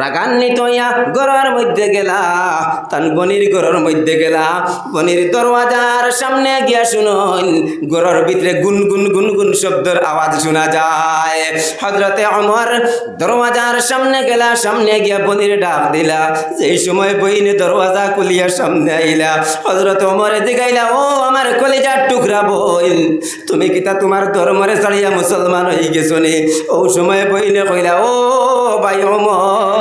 রাগান্বিত হইয়া গড়ের মধ্যে গেলা। তান বনির গড়ের মধ্যে গেলা। বনির দরওয়াজার সামনে গিয়া শুনুন গড়ের ভিতরে গুন গুন শব্দের আওয়াজ শোনা যায়। হজরতে অমর দরওয়াজার সামনে গেলা, সামনে গিয়া বনির ডাক দিলা। সেই সময় বইনে দরওয়াজা খুলিয়া সামনে আইলা হজরত অমরে দিগাইলা ও আমার কলেজার টুকরা বই তুমি কিতা তোমার ধর্মরে ছাড়িয়া মুসলমান হয়ে গেছো ও সময় বইনে কইলা, ও ভাই অমর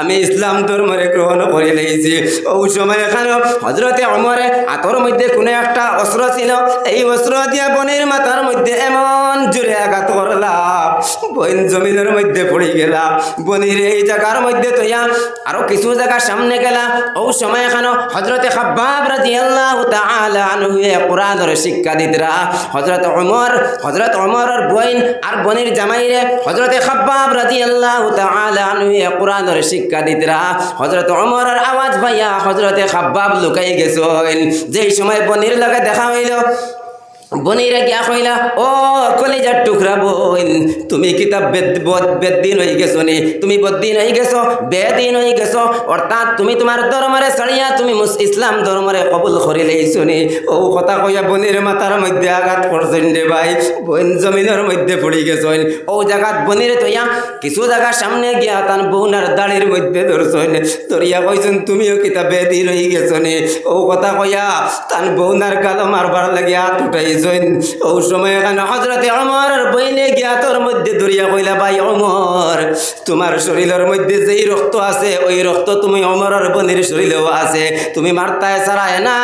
আমি ইসলাম ধর্মরে গ্রহণ করে নিয়েছি। ওই সময় এখানে হজরতে অমরে আতর মধ্যে কোনো একটা অস্ত্র ছিল। এই অস্ত্র দিয়ে বনের মাথার মধ্যে এমন জোরে আঘাত করলা বন জমিনের মধ্যে পড়ে গেলা। বনির এই জায়গার মধ্যে তৈয়া আরও কিছু জায়গা সামনে গেলা। ও সময় এখানে হজরতে খাব্বাব রাদিয়াল্লাহু তাআলা আনহু কোরআনের শিক্ষা দিতরা হজরত ওমর হজরত ওমরের বইন আর বনির জামাইরে হজরতে খাব্বাব রাদিয়াল্লাহু তাআলা আনহু কোরআনের শিক্ষা দিতরা হজরত ওমরের আওয়াজ পাইয়া হজরতে খাব্বাব লুকাই গেছেন। যেই সময় বনির লগে দেখা হইল বনিরা গিয়া কইলা ও কলেজার টুকরা বোন, তুমি কিতাব বেদিন হয়ে গেছো নি? তুমি বদিন হয়ে গেছো বেদিন হয়ে গেছো, অর্থাৎ তুমি তোমার ধর্মরে ছাড়িয়া তুমি ইসলাম ধর্মরে কবুল করে লইছো নি? ও কথা কইয়া বনির মাথার মধ্যে আঘাত করছেন রে ভাই, বোন জমিনের মধ্যে পড়ে গেছেন। ও জায়গাত বনিরে তৈয়া কিছু জায়গা সামনে গিয়া তান বউনার দাড়ির মধ্যে ধরছেন। ধরিয়া কইছেন, তুমিও কিতাব বেদিন হয়ে গেছো নি? ও কথা কইয়া তান বউনার গালো মারবার লাগে হাত উঠাইছেন ও সময় এখানে হজরতে বইনে গিয়া তোর মধ্যে কইলা ভাই অমর তোমার শরীরের মধ্যে যেই রক্ত আছে, ওই রক্ত তুমি শরীরেও আছে। তুমি মারতায় না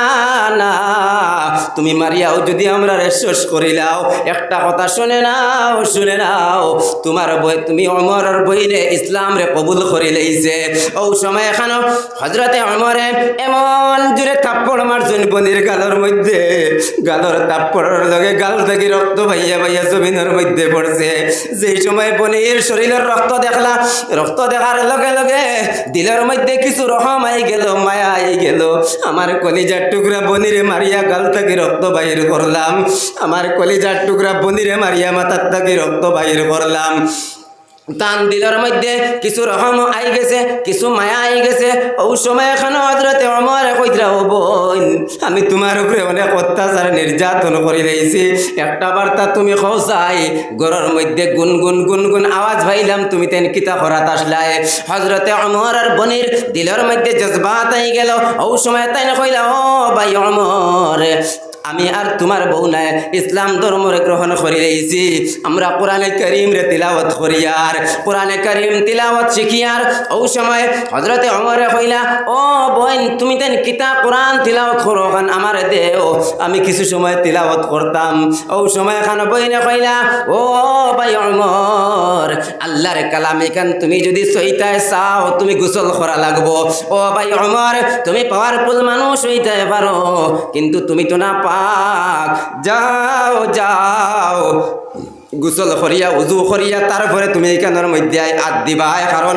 তুমি মারিয়াও যদি আমরা শেষ করিলাও একটা কথা শুনে নাও শুনে নাও, তোমার বই, তুমি অমরের বইনে ইসলাম রে কবুল করে লইছে। ও সময় এখানে হজরতে অমরে এমন জুড়ে থাপ্পড় মারছেন বনির গালর মধ্যে, গালর থাপ্পড়ের লগে গাল থেকে রক্ত ভাইয়া ভাইয়া জমিনের মধ্যে পড়ছে। যেই সময় বনির শরীরের রক্ত দেখলা, রক্ত দেখার লগে লগে দিলের মধ্যে কিছু রহম আই গেল, মায়া আই গেল। আমার কলিজার টুকরা বনিরে মারিয়া গাল থেকে রক্ত বাহির করলাম। আমার কলিজার টুকরা বনিরে মারিয়া মাথার থেকে রক্ত বাহির করলাম। তান দিলের মধ্যে কিছু রহম আই গেছে, কিছু মায়া আই গেছে। ও সময় এখানে হজরতে অমর কইতরা ও বোন, আমি তোমার উপরে অনেক অত্যাচার, নির্যাতন করে দিয়েছি একটা বার্তা তুমি খোঁজাই গরর মধ্যে গুন গুন গুন গুন আওয়াজ ভাইলাম তুমি তেন কিতা করাত আসলাই। হজরতে অমর আর বনির দিলের মধ্যে জজবাত আই গেল। ও সময় তাই কইলা, ও ভাই অমর আমি আর তোমার বউ নাই। ইসলাম ধর্মরে গ্রহণ করে লইছি। আমরা কোরআনে করিম রে তিলাওয়াত করিয়ার কোরআনে করিম তিলাওয়াত শিখিয়ার ও সময় হজরতে অমরে কইলা, ও বোন, তুমি তেন কিতা কোরআন তিলাওয়াত করো, খান আমার দেও। আমি কিছু সময় তিলাওয়াত করতাম। ও সময় খান বইনে কইলা, ও ভাই অমর আল্লাহর কালাম এখান তুমি যদি সইতায় চাও, তুমি গোসল করা লাগবো। ও ভাই অমর তুমি পাওয়ারফুল মানুষ হইতে পারো, কিন্তু তুমি তো না পাক। যাও যাও। গোসল করিয়া উজু করিয়া তারপরে তুমি এখানের মধ্যে আদ দিবা কারণ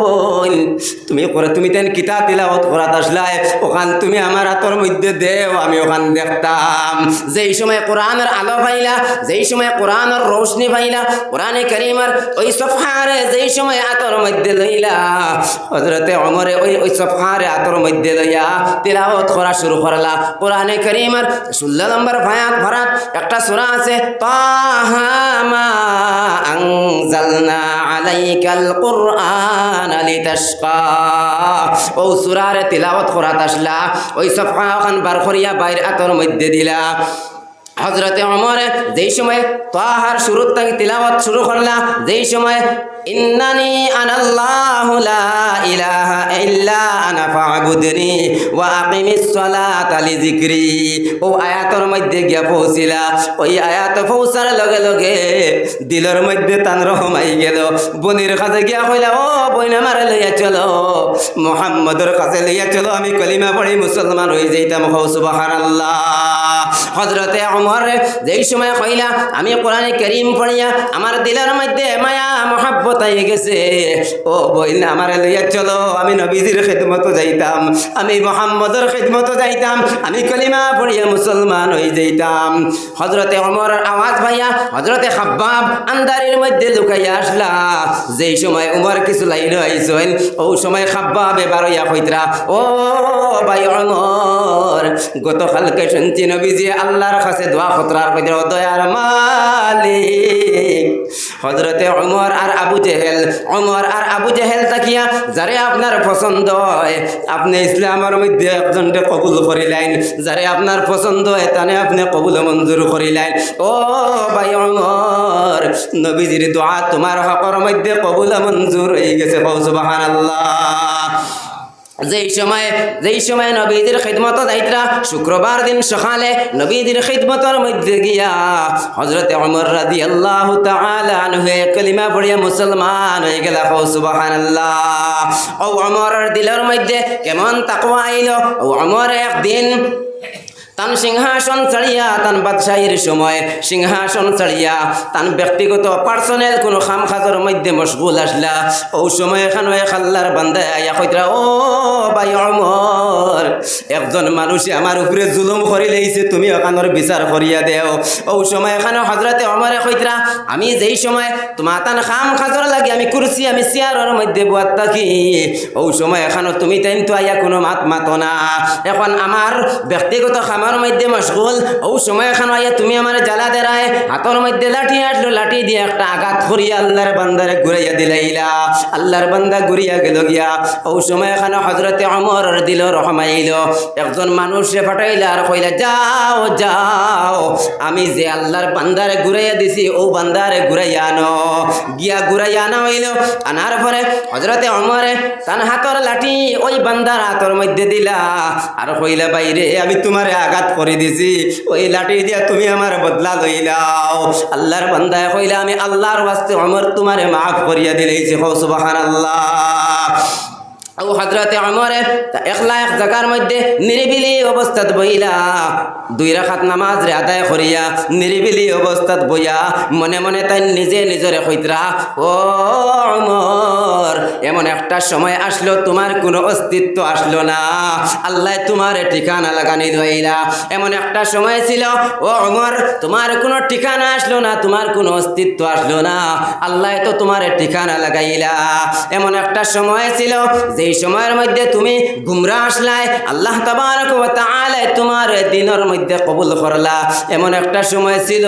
বোন তুমি করে তুমি তেন কিতা তিলাওয়াত করাত আসলাই, ওখান তুমি আমার হাতর মধ্যে দেও, আমি ওখান দেখতাম। যেই সময় কোরআনের আলো পাইলা যেই সময় কোরআনের রোশনি পাইলা কোরআনে করিমার ওই সফারে যেই সময় আতর মধ্যে লইলা হজরতে অমরে ওই ওই সফারে আতর মধ্যে লইয়া তিলাওয়াত করা শুরু করলা। কোরআনে করিমার ষোলো নম্বর ভায়াত ভরাত, একটা সূরা আছে, তাহা মা আনজালনা আলাইকাল কুরআন। সূরারে তিলাওয়াত করাত আসলা, ওই সফা ওখান বার করিয়া বাইর আতর মধ্যে দিলা। হজরতে অমরে যেই সময় তাহার শুরুর তাকে তিলাওয়াত শুরু করলা, যেই সময় ইন্নানি আনাল্লাহু লা ইলাহা মধ্যে গিয়া লগে লগে মধ্যে তান কাছে গিয়া লইয়া চলো কাছে লইয়া চলো, আমি কলিমা পড়ি, মুসলমান হয়ে সুবহানাল্লাহ। হজরতে অমর যেই সময় কইলা, আমি কোরআনে করিম পড়িয়া আমার দিলের মধ্যে আই গেছে। ও বইন আমার লইয়া চলো, আমি নবীজির খেদমত যাইতাম, আমি মোহাম্মদের খেদমত যাইতাম, আমি কলিমা পড়িয়া মুসলমান হয়ে যাইতাম। হজরতে অমর আওয়াজ ভাইয়া হজরতে খাব্বাব আন্দারের মধ্যে লুকাইয়া আসলা। যেই সময় উমর কিছু লাইন আইসেন ও সময় খাব্বাব এবার ইয়া কইতরা, ও ভাই অমর গতকালকে শুনছি নবীজি আল্লাহর কাছে দোয়া খতরার কইতরা দয়ার মালিক হজরতে অমর আর আবু জেহেল অমর আর আবু জেহেল তাকিয়া, যারে আপনার পছন্দ হয়, আপনি ইসলামের মধ্যে একজনকে কবুল করিলেন, যারে আপনার পছন্দ হয় তানে আপনি কবুল মঞ্জুর করিলেন। ও ভাই অমর নবীজির দোয়া তোমার হকর মধ্যে কবুল মঞ্জুর হয়ে গেছে বহান আল্লাহ যেই সময়ে, যেই সময় নবীদের খিদমত যাইতরা, শুক্রবার দিন সকালে নবীদের খিদমতর মধ্যে গিয়া হজরত অমর রাদি আল্লাহ হয়ে কলিমা পড়িয়া মুসলমান হয়ে গেল। সুবহানাল্লাহ। ও অমরের দিলের মধ্যে কেমন তাকওয়া আইল? ও অমর একদিন তান সিংহাসন ছাড়িয়া তান বাদশাহীর সময় সিংহাসন ছাড়িয়া তান ব্যক্তিগত পার্সোনাল কোনো খাম খাজর মধ্যে মশগুল আসলা। ও সময় এখানে খাল্লার বান্ধে আয়া কইতরা, ও ভাই অমর, একজন মানুষে আমার উপরে জুলুম করি লেইছে, তুমি ওখানোর বিচার করিয়া দেও। ও সময় এখানে হজরতে অমরে কইতরা, আমি যেই সময় তোমার তান খাম খাজর লাগে, আমি কুরসি, আমি চেয়ারের মধ্যে বুয়াত থাকি। ও সময় এখানে তুমি তাই তো আইয়া কোনো মাত মাতো না। এখন আমার ব্যক্তিগত খামার মধ্যে মশগুল। ও সময় এখন আইয়া তুমি আমার জ্বালা দেরায়। হাতর মধ্যে লাঠি আসলো লাঠি দিয়ে একটা আঘাত করিয়া আল্লাহর বান্দারে ঘুরাইয়া দিলাইলা আল্লাহর বান্দা ঘুরিয়া গেল গিয়া। ও সময় এখানে হজরতে অমর দিল রহমাইল। একজন মানুষে ফাটাইলা আর কইলা, যাও যাও। আমি যে আল্লাহর বান্দারে ঘুরাইয়া দিছি, ও বান্দারে ঘুরাইয়া আনো। গিয়া ঘুরাইয়া আনা হইল। আনার পরে হজরতে অমরে তান হাতর লাঠি ওই বান্দার হাতর মধ্যে দিলা। আর কইলা, বাইরে, আমি তোমারে আঘাত করে দিছি। ওই লাঠি দিয়া তুমি আমার বদলা লইলাও আল্লাহর বান্দায় কইলা আমি আল্লাহর বাস্তে অমর তোমারে মাফ করিয়া দিলেছি হো সুবহানাল্লাহ। ও হজরতে অমরে একলা এক মধ্যে নিরিবিলি অবস্থাত বইলা দুই রাখাত নামাজ রে আদায় করিয়া নিরিবিলি অবস্থাত বইয়া মনে মনে তাই নিজে নিজরে কইতরা, ও অমর এমন একটা সময় আসলো, তোমার কোনো অস্তিত্ব আসলো না। আল্লাহ তোমার ঠিকানা লাগানি ধইলা। এমন একটা সময় ছিল, ও অমর তোমার কোনো ঠিকানা আসলো না, তোমার কোনো অস্তিত্ব আসলো না। আল্লাহ তো তোমার ঠিকানা লাগাইলা। এমন একটা সময় ছিল যেই সময়ের মধ্যে তুমি গুমরা আসলাই, আল্লাহ তাবারক ওয়া তোমার দিনের মধ্যে কবুল করলা। এমন একটা সময় ছিল,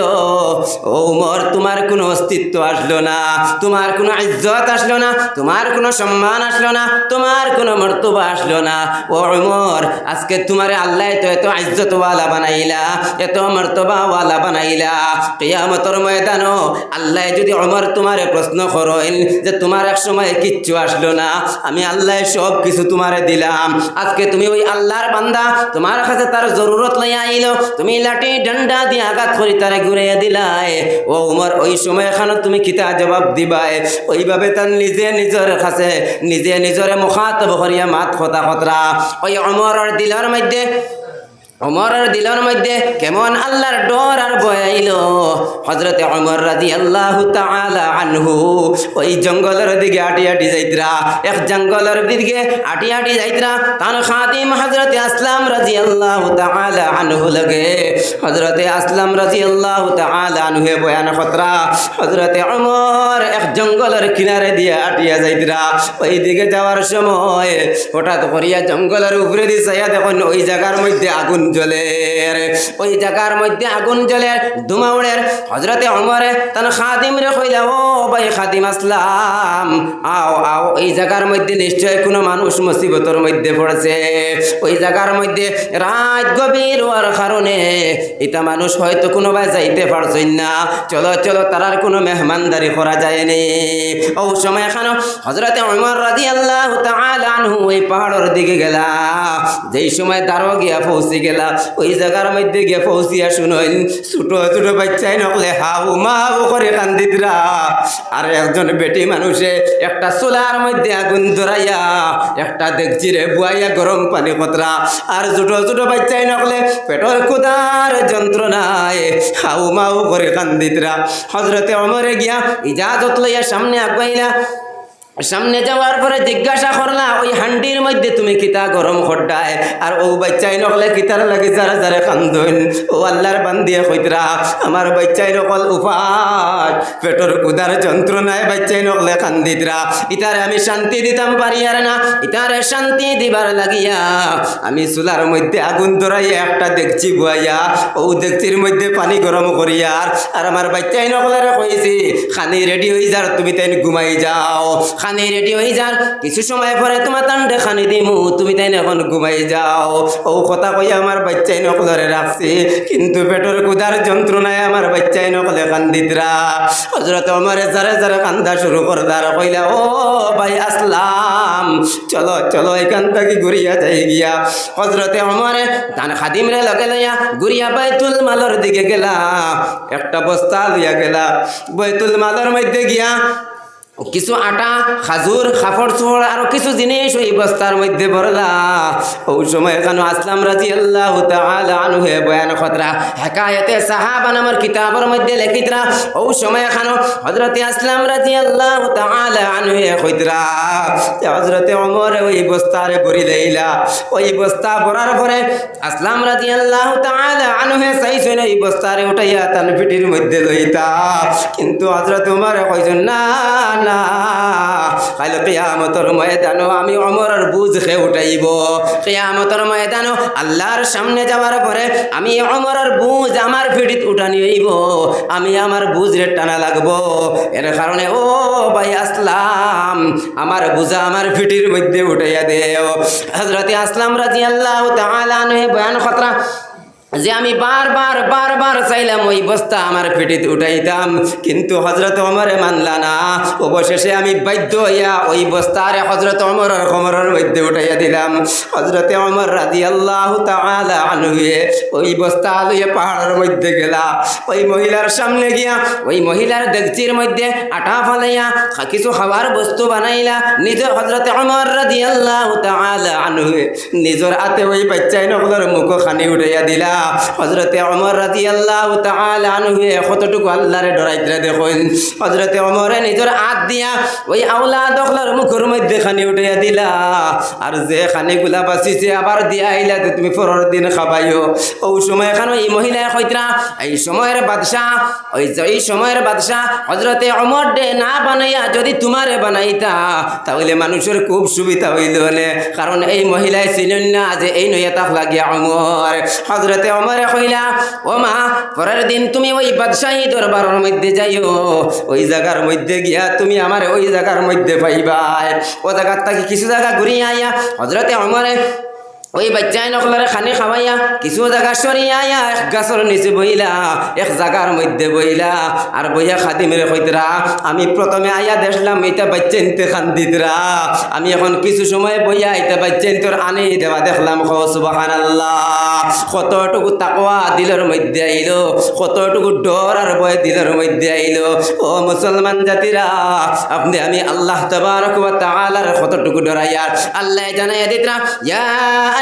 ও উমর, তোমার কোনো অস্তিত্ব আসলো না, তোমার কোনো ইজ্জত আসলো না, তোমার কোনো সম্মান আসলো না, তোমার কোনো মর্তবা আসলো না। ও উমর, আজকে তোমার আল্লাহ তো এত ইজ্জতওয়ালা বানাইলা, এত মর্তবাওয়ালা বানাইলা। কিয়ামতর ময়দানও আল্লাহ যদি অমর তোমারে প্রশ্ন করেন যে তোমার এক সময় কিচ্ছু আসলো না, আমি আল্লাহ সব কিছু তোমারে দিলাম। আজকে তুমি ওই আল্লাহর বান্দা, তোমার কাছে তার জরুরত নাই আইলো। তুমি লাঠি ডান্ডা দিয়ে আঘাত করি তারে ঘুরাইয়া দিলাই। ও উমর, ওই সময় এখানে তুমি কিতা জবাব দিবাই? ওইভাবে তার নিজে নিজের কাছে, নিজে নিজরে মুখাতব করিয়া মাত কথা খতরা ওই অমরের দিলের মধ্যে অমরের দিলের মধ্যে কেমন আল্লাহর ডর আর ভয় আইল? হজরতে অমর রাজি আল্লাহ আনহু ওই জঙ্গলের দিকে আটি আটি যাইতরা, এক জঙ্গলের দিকে আটি আটি যাইতরা, তার খাদিম হজরতে আসলাম রাজি আল্লাহ আনহু লগে। হজরতে আসলাম রাজি আল্লাহ আনহুয়ে বয়ান খতরা হজরতে অমর এক জঙ্গলের কিনারে দিয়ে আটিয়া যাইতরা। ওই দিকে যাওয়ার সময় হঠাৎ করিয়া জঙ্গলের উপরে দিয়ে যাইয়া দেখুন, ওই জায়গার মধ্যে আগুন ওই জায়গার মধ্যে আগুন জ্বলে ধুমাউড়ের হজরতে অমরে খাদিম ও ভাই খাদিম আসলাম। আও আও ওই জায়গার মধ্যে নিশ্চয় কোনো মানুষ মুসিবতর মধ্যে পড়েছে। ওই জায়গার মধ্যে গভীর হওয়ার কারণে এটা মানুষ হয়তো কোনো ভাই যাইতে পারছেন না। চলো চলো তারার কোনো মেহমানদারি করা যায়নি। ও সময় এখানে হজরতে অমর রাজি আল্লাহ আনহু ওই পাহাড়ের দিকে গেলা। যেই সময় দাঁড়ো গিয়া পৌঁছে গেলা ওই জায়গার মধ্যে গিয়া পৌঁছিয়া শুনইন, ছোট ছোট বাচ্চাই নকলে হাউ মাউ করে কান্দিতরা। আর একজন বেটি মানুষে একটা চুলার মধ্যে আগুন ধরাইয়া, একটা দেখছি রে বুয়াইয়া গরম পানি কতরা। আর ছোট ছোট বাচ্চাই নকলে পেটর কুদার যন্ত্রণায় হাউ মাউ করে কান্দিতরা। হজরতে অমরে গিয়া ইজাজত লইয়া সামনে আগাইলা সামনে যাওয়ার পরে জিজ্ঞাসা করলা, ওই হান্ডির মধ্যে তুমি কিতা গরম খড্ডায়? আর ও বাচ্চাই নকলে কিতার লাগে যারা যারা কান্দন ও আল্লাহর বান্দিয়ে কইতরা, আমার বাচ্চাই নকল উপাস পেটর কুদার যন্ত্রণায় বাচ্চাই নকলে কান্দিতরা। ইতারে আমি শান্তি দিতাম পারি আর না ইতারে শান্তি দিবার লাগিয়া। আমি চুলার মধ্যে আগুন ধরাইয়া একটা দেখছি বুয়াইয়া ও দেখছির মধ্যে পানি গরম করিয়া আর আমার বাচ্চাই নকলারে কইছি, খানি রেডি হয়ে যার তুমি তাই ঘুমাই যাও। খানি রেডি হয়ে যার কিছু সময় পরে তোমার তান্ডে খানি দিমু। তুমি তাই এখন ঘুমাই যাও। ও কথা কই আমার বাচ্চাই নকলরে রাখছি। কিন্তু পেটের কুদার যন্ত্রণায় আমার বাচ্চাই নকলে কান্দিতরা। হজরত আমার যারে যারে কান্দা শুরু করদার কইলা, ও ভাই আসলাম। চলো চলো, এখান থেকে ঘুরিয়া যাই গিয়া। হজরতে আমারে ধান খাদিমরে লগে লইয়া ঘুরিয়া বাইতুল মালর দিকে গেলা। একটা বস্তা লইয়া গেলা। বাইতুল মালর মধ্যে গিয়া কিছু আটা, খাজুর খাফড় চোড় আরও কিছু জিনিস ওই বস্তার মধ্যে ভরলা ওই সময় এখানে আসলাম রাজি আল্লাহ আনু হে বয়ান খতরা হেকায়তে সাহাবা নামের কিতাবের মধ্যে লেখিতরা ওই সময় এখানে হজরতে আসলাম রাজি আল্লাহ আনু হে খৈতরা হজরতে অমর ওই বস্তারে ভরি দেইলা ওই বস্তা ভরার পরে আসলাম রাজি আল্লাহ আনু হে চাইছেন এই বস্তারে উঠাইয়া তার পিঠির মধ্যে লইতা। কিন্তু হজরত উমর কইছেন না না কাল কেয়ামতর ময়দানো আমি অমরের বুঝ উঠাইব। কেয়ামতর ময়দানো আল্লাহর সামনে যাওয়ার পরে আমি অমরের বুঝ আমার পিঠিত উঠানি হইব। আমি আমার বুঝ রে টানা লাগবো। এর কারণে ও ভাই আসলাম। আমার বুঝা আমার পিঠির মধ্যে উঠাইয়া দেও। হজরতে আসলাম রাজি আল্লাহ তাআলা বয়ান খতরা যে আমি বারবার বারবার চাইলাম ওই বস্তা আমার পেটিতে উঠাইতাম, কিন্তু হজরত অমরে মানলা না। অবশেষে আমি বাধ্য হইয়া ওই বস্তারে হজরত অমরের কমরের মধ্যে উঠাইয়া দিলাম। হজরতে অমর রাজি আল্লাহ আনহুয়ে ওই বস্তা লইয়া পাহাড়ের মধ্যে গেলা। ওই মহিলার সামনে গিয়া, ওই মহিলার দেখচির মধ্যে আটা ফালাইয়া কিছু খাবার বস্তু বানাইলা। নিজের হজরতে অমর রাজি আল্লাহ আনহুয়ে নিজের হাতে ওই বাচ্চাই নকলের মুখ খানি উঠাইয়া দিলা। হজরতে অমর রাজি আল্লাহ আনহুয়ে কতটুকু আল্লাহরে ডরাইতে দেখুন। হজরতে অমরে নিজের হাত দিয়া ওই আওলা দখলার মুখের মধ্যে খানি উঠাইয়া দিলা। আর যে খানিগুলা বাঁচিছে আবার দিয়া আইলা তুমি পরের দিন খাবাইও। ও সময় এখানে এই মহিলায় কইতরা, এই সময়ের বাদশাহ, ওই যে এই সময়ের বাদশাহ হজরতে অমর ডে না বানাইয়া যদি তোমারে বানাইতা, তাহলে মানুষের খুব সুবিধা হইল কারণ এই মহিলায় ছিলেন না যে এই নইয়া তাক লাগিয়া অমর হজরতে অমরে কইলা ও মা পরের দিন তুমি ওই বাদশাহী দরবারের মধ্যে যাইও। ওই জায়গার মধ্যে গিয়া তুমি আমার ওই জায়গার মধ্যে পাইবাই। ও জায়গার তাকে কিছু জায়গা ঘুরিয়ে আইয়া হজরতে অমরে ওই বাচ্চাই নকলারে খানি খাওয়াইয়া কিছু জায়গা সরিয়া এক গাছর নিচে বইলা, এক জায়গার মধ্যে বইলা, আর বইয়া খাদি মেরে কইতরা, আমি প্রথমে আইয়া দেখলাম এটা বাচ্চা নিতে খান দিতরা আমি এখন কিছু সময় বইয়া এটা বাচ্চা তোর আনি দেওয়া দেখলাম সুবাহান আল্লাহ কতটুকু তাকওয়া দিলের মধ্যে আইলো, কতটুকু ডর আর ভয় দিলের মধ্যে আইলো। ও মুসলমান জাতিরা, আপনি আমি আল্লাহ তবারক ওয়া তাআলার কতটুকু ডরাইয়ার আল্লাহ জানাইয়া দিতরা, ইয়া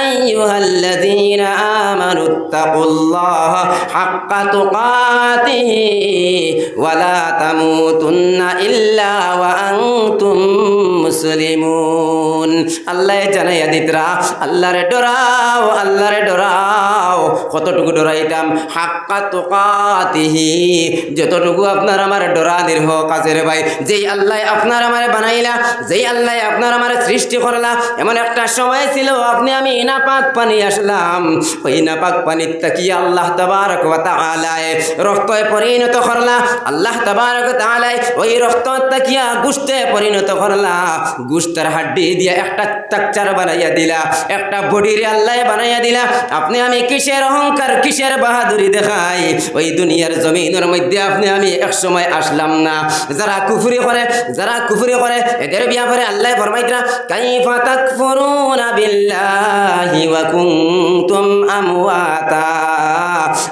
আইয়ুহাল্লাযীনা আমানু তাকুল্লাহা হাক্কা তুকাতিহি ওয়া লা তামুতুন্না ইল্লা ওয়া আনতুম মুসলিমুন। আল্লাহ জানাইয়া দিতরা আল্লাহরে ডরাও আল্লাহরে ডরাও। কতটুকু ডরাইতাম? হাক্কা তুকাতিহি। যতটুকু আপনার আমার ডরানির হোক আছে রে ভাই, যেই আল্লাহ আপনার আমার বানাইলা, যেই আল্লাহ আপনার আমার সৃষ্টি করলা, এমন একটা সময় ছিল, আপনি আমি না পাক পানি আসলাম। ওই না পাক পানির তাকিয়ে আল্লাহ তাবারক ওয়া তাআলায় রক্তে পরিণত করলা। আল্লাহ তাবারক ওয়া তাআলায় ওই রক্ত তাকিয়া গুস্তে পরিণত করলা। গুস্তের হাড্ডি দিয়া একটা স্ট্রাকচার বানাইয়া দিলা, একটা বডির আল্লাহ বানাইয়া দিলা। আপনি আমি কিসের অহংকার, কিসের বাহাদুরি দেখাই? ওই দুনিয়ার জমিনের মধ্যে আপনি আমি এক সময় আসলাম না। যারা কুফুরি করে, যারা কুফুরি করে, এদের বিয়া করে আল্লাহ ফরমাইতরা, কাইফা তাকফুরুনা বিল্লাহি। ওয়া কুনতুম আমওয়াতা।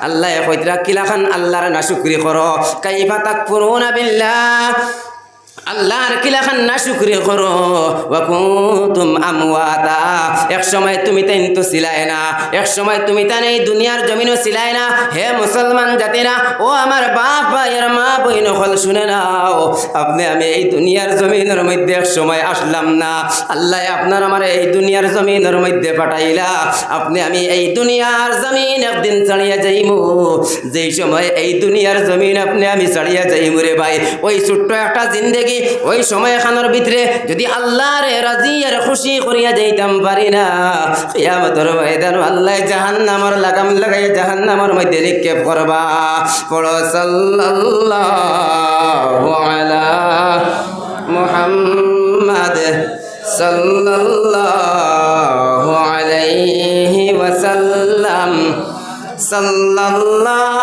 আল্লাহ কইতরা কিলাখান আল্লাহর নাশুকরি করো। কাইফা তাকফুরুনা বিল্লাহ। আল্লাহর কিলাখান না শুক্রিয়া করো। ওয়াকুতুম আমওয়াতা। এক সময় তুমি তাই তো ছিলাই না, এক সময় তুমি তাই এই দুনিয়ার জমিনও ছিলাই না। হে মুসলমান জাতিরা, ও আমার বাপ ভাইয়ের মা বইন হল শুনে নাও, আপনি আমি এই দুনিয়ার জমিনের মধ্যে এক সময় আসলাম না। আল্লাহ আপনার আমার এই দুনিয়ার জমিনের মধ্যে পাঠাইলা। আপনি আমি এই দুনিয়ার জমিন একদিন ছাড়িয়া যাইমু। যেই সময় এই দুনিয়ার জমিন আপনি আমি ছাড়িয়া যাইমু রে ভাই। ওই ছোট্ট একটা জিন্দেগি ওই সময় খানোর ভিতরে যদি আল্লাহর রাজি আর খুশি করিয়া যাইতাম পারি না। কিয়ামতের ময়দান আল্লাহ জাহান্নামর লাগাম লাগাই জাহান্নামর মধ্যে নিক্ষেপ করবা। পড়ো সাল্লাল্লাহু আলা সাল্লাল্লাহু আলাইহি ওয়াসাল্লাম। সাল্লাল্লাহু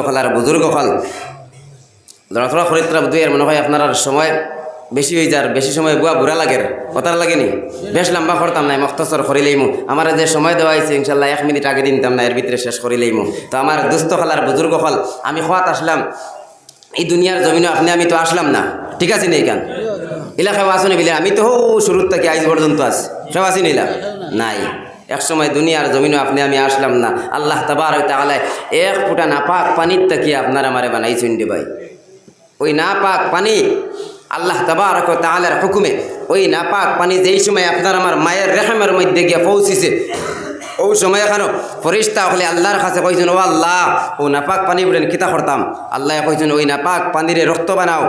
দুস্থ হলার বুজুর্গ হল লড়াথড়া খরিদ্রা দুয়ের মনে হয় আপনার আর সময় বেশি হয়ে যার, বেশি সময় বুয়া বুড়া লাগে কথার লাগেনি। বেশ লম্বা করতাম না মখতসর করিলেইমু আমার যে সময় দেওয়া হয়েছে, ইনশাল্লাহ এক মিনিট আগে দিনতাম না, এর ভিতরে শেষ করিলেইমু তো আমার দুস্থ হলার বুজুর্গ হল আমি খোয়াত আসলাম। এই দুনিয়ার জমিনে আপনি, আমি তো আসলাম না। ঠিক আছে নেই কেন? এলাকায় আসুন বিলে? আমি তো শুরুর থেকে আজ পর্যন্ত আছি। সব আসি নিলা নাই। এক সময় দুনিয়ার জমিনে আপনি, আমি আসলাম না। আল্লাহ তাবার তালায় এক ফুটা না পাক পানির তাকিয়ে আপনার আমারে বানাইছেন ডে ভাই। ওই না পাক পানি আল্লাহ তাবারক তাআলার হুকুমে, ওই না পাক পানি যেই সময় আপনার আমার মায়ের রেহেমের মধ্যে গিয়ে পৌঁছিছে, ও সময় এখানো ফরিস্তা হলে আল্লাহর কাছে কইছেন, ও আল্লাহ, ও নাপাক পানি বলেন, কিতা করতাম? আল্লাহ কইছেন, ওই নাপাক পানিরে রক্ত বানাও।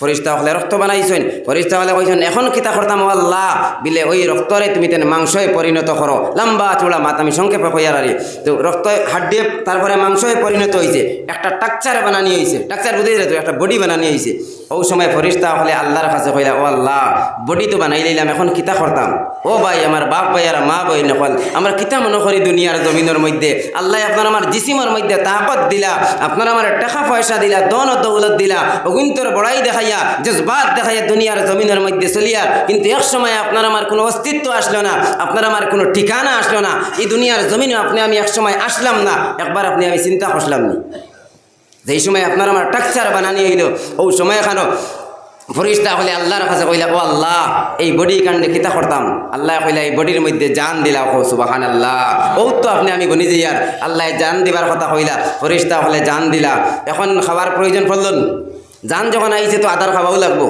ফরিস্তা হলে রক্ত বানাইছেন, ফরিস্তা হলে কইছেন, এখন কিতা করতাম আল্লাহ? বিলে ওই রক্তরে তুমি তেন মাংসয়ে পরিণত করো। লম্বা চোড়া মাত আমি সংক্ষেপে কইয়ার আরি তো রক্ত হাড্ডি তারপরে মাংসয়ে পরিণত হয়েছে একটা টাকচার বানানি হয়েছে টাকচার বুঝে তো, একটা বডি বানানি হয়েছে ও সময় ফরিস্তা হলে আল্লাহর কাছে কইলা, ও আল্লাহ, বডি তো বানাই লইলাম, এখন কিতা করতাম? ও ভাই, আমার বাপ ভাই আর মা বই নকল, আমরা কিতা মনে করি দুনিয়ার জমিনের মধ্যে? আল্লাহ আপনার আমার জিসিমের মধ্যে তাকত দিলা, আপনার আমার টাকা পয়সা দিলা দন দৌলত দিলা, অগুন্তর বড়াই দেখাইয়া, জজবাত দেখাইয়া দুনিয়ার জমিনের মধ্যে চলিয়া, কিন্তু এক সময় আপনার আমার কোনো অস্তিত্ব আসলো না, আপনার আমার কোনো ঠিকানা আসলো না, এই দুনিয়ার জমিনে আপনি আমি এক সময় আসলাম না, একবার আপনি আমি চিন্তা করলাম না। যেই সময় আপনার আমার টাকচার বানানি হইল, ও সময় এখানো ফরিস্তা হলে আল্লাহর কাছে কইলা, ও আল্লাহ, এই বডি কাণ্ডে কিতা করতাম? আল্লাহ কইলা, এই বডির মধ্যে জান দিলা ও সুবাহান আল্লাহ ও তো আপনি আমি গনি ইয়ার আল্লাহ জান দিবার কথা কইলা, ফরিস্তা হলে জান দিলা। এখন খাবার প্রয়োজন পড়ল জান যখন আইছে তো আদার খাওয়াও লাগবো।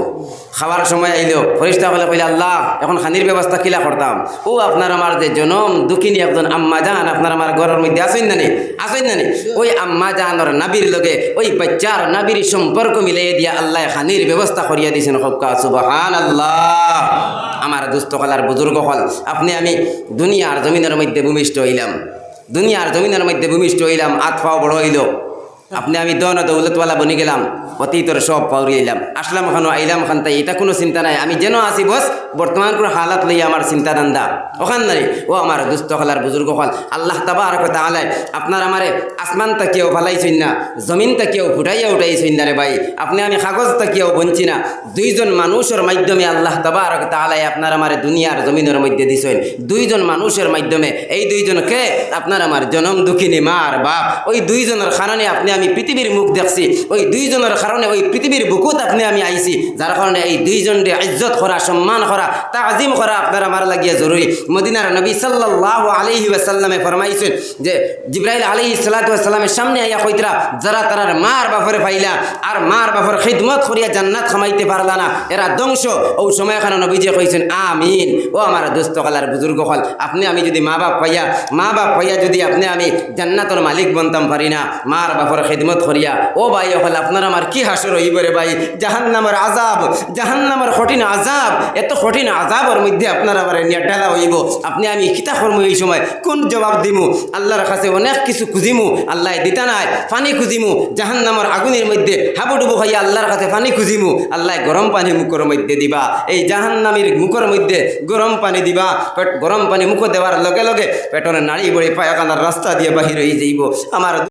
খাওয়ার সময় আইলো, ফরিস্তা হলে কইলা, আল্লাহ, এখন খানির ব্যবস্থা কিলা করতাম? ও, আপনার আমার যে জনম, দুঃখিনী একজন আম্মা জান, আপনার আমার ঘরের মধ্যে আসেন নানি আসেন নানি ওই আম্মা জানর নাবির লগে, ওই বাচ্চার নাবির সম্পর্ক মিলিয়ে দিয়া আল্লাহ খানির ব্যবস্থা করিয়া দিয়েছেন হকা সুবাহান আল্লাহ আমার দুস্থ কলার বুজুর্গ হল, আপনি আমি দুনিয়ার জমিনের মধ্যে ভূমিষ্ঠ হইলাম। দুনিয়ার জমিনের মধ্যে ভূমিষ্ঠ হইলাম আতফাও বড় হইল। আপনি আমি দন দৌলতওয়ালা বনি গেলাম, অতীতর সব পাউরি এলাম। আসলাম খানো, আইলাম খান, তাই এটা কোনো চিন্তা নাই। আমি যেন আছি বস, বর্তমান কোনো হালাত লইয়া আমার চিন্তা দান্দা ওখান নাই ও আমার দুস্থ হলার বুজুর্গ হল। আল্লাহ তাবা আর কথা আলাই আপনার আমারে আসমান তাকিয়েও ফালাইছেন না, জমিন তাকিয়েও ফুটাইয়া উঠাইছেন না রে ভাই। আপনি আমি কাগজ তাকিয়েও বঞ্চি না। দুইজন মানুষের মাধ্যমে আল্লাহ তাবা আর কথা আলাই আপনার আমারে দুনিয়ার জমিনের মধ্যে দিছেন। দুইজন মানুষের মাধ্যমে, এই দুইজনকে আপনার আমার জনম দুঃখিনী মার বাপ। ওই দুইজনের কারণে আপনি আমি পৃথিবীর মুখ দেখছি, ওই দুইজনের কারণে ওই পৃথিবীর বুকুত আপনি আমি আইছি যার কারণে এই দুইজনকে ইজ্জত করা সম্মান করা তাজিম করা আপনার আমার লাগিয়া জরুরি মদিনার নবী সাল্লাল্লাহু আলাইহি ওয়াসাল্লামে ফরমাইছেন যে, জিব্রাইল আলাইহি সাল্লাতু ওয়াসাল্লামের সামনে আইয়া কইতরা যারা তারার মার বাপরে পাইলা, আর মার বাপর খিদমত করিয়া জান্নাত খামাইতে পারলা না, এরা ধ্বংস। ও সময় এখানে নবীজি কইছেন আমিন। ও আমার দোস্ত কালার বুজুর্গ হল আপনি আমি যদি মা বাপ পাইয়া মা বাপ পাইয়া যদি আপনি আমি জান্নাতর মালিক বনতাম পারি না মার বাপর খিদমত করিয়া, ও ভাই হল আপনার আমার কি হাসর হইবরে ভাই? জাহান্নামের আজাব জাহান্নামের কঠিন আজাব এত কঠিন আজাবর মধ্যে আপনার আমার নিয়ে ঢালা হইব। আপনি আমি কিতা কর্ম এই সময়? কোন জবাব দিমু? আল্লাহর কাছে অনেক কিছু খুঁজিমু, আল্লাহ দিতা নাই, পানি খুঁজিমু। জাহান্নামের আগুনের মধ্যে হাবুডুবু খাইয়া আল্লাহর কাছে পানি খুঁজিমু। আল্লাহ গরম পানি মুখের মধ্যে দিবা। এই জাহান্নামের মুখের মধ্যে গরম পানি দিবা। গরম পানি মুখ দেওয়ার লগে লগে পেটর নাড়ি বড়ি পায়খানার রাস্তা দিয়ে বাহির হয়ে যাইব। আমার